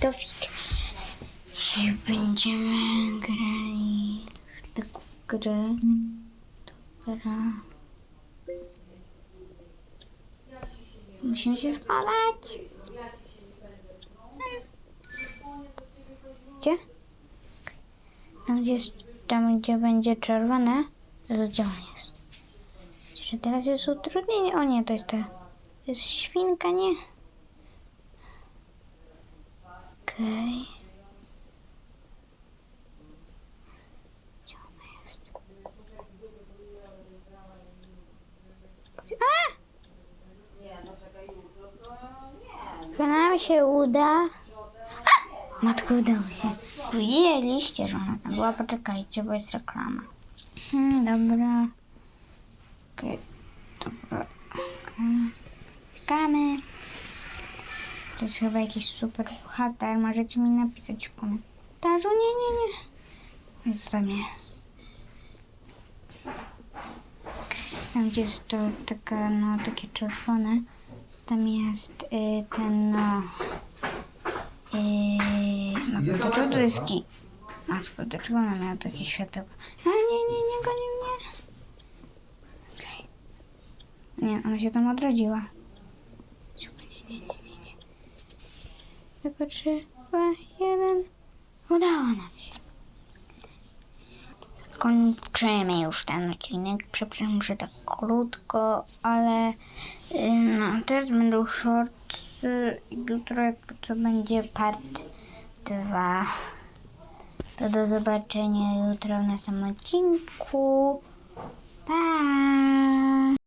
Tofik. Dzisiaj będziemy grali w taką grę. Dobra. Musimy się schować. Gdzie? Tam gdzie, jest, tam, gdzie będzie czerwone, to gdzie on jest? Czy teraz jest utrudnienie? O nie, to jest ta. To jest świnka, nie? Okej. Gdzie ona jest? A! Nam się uda? A! Matko, udało się. Widzieliście, że ona tam była. Poczekajcie, bo jest reklama. Hmm, dobra. Okej, dobra. Okej. Czekamy. To jest chyba jakiś super bohater. Możecie mi napisać w komentarzu. Nie, nie, nie. Jest mnie. Tam gdzie jest to taka, no, takie czerwone. Tam jest y, ten, no... Yy, no, to jest ki? Matko, dlaczego ona miała takie światełko? A nie, nie, nie, goni mnie. Okej. Nie, ona się tam odrodziła. Nie, nie, nie, nie, nie. Tylko trzy, dwa, jeden. Udało nam się. Kończymy już ten odcinek. Przepraszam, że tak krótko, ale yy, no, teraz będą shortsy. Jutro co będzie part 2. To do zobaczenia jutro na samym odcinku. Pa!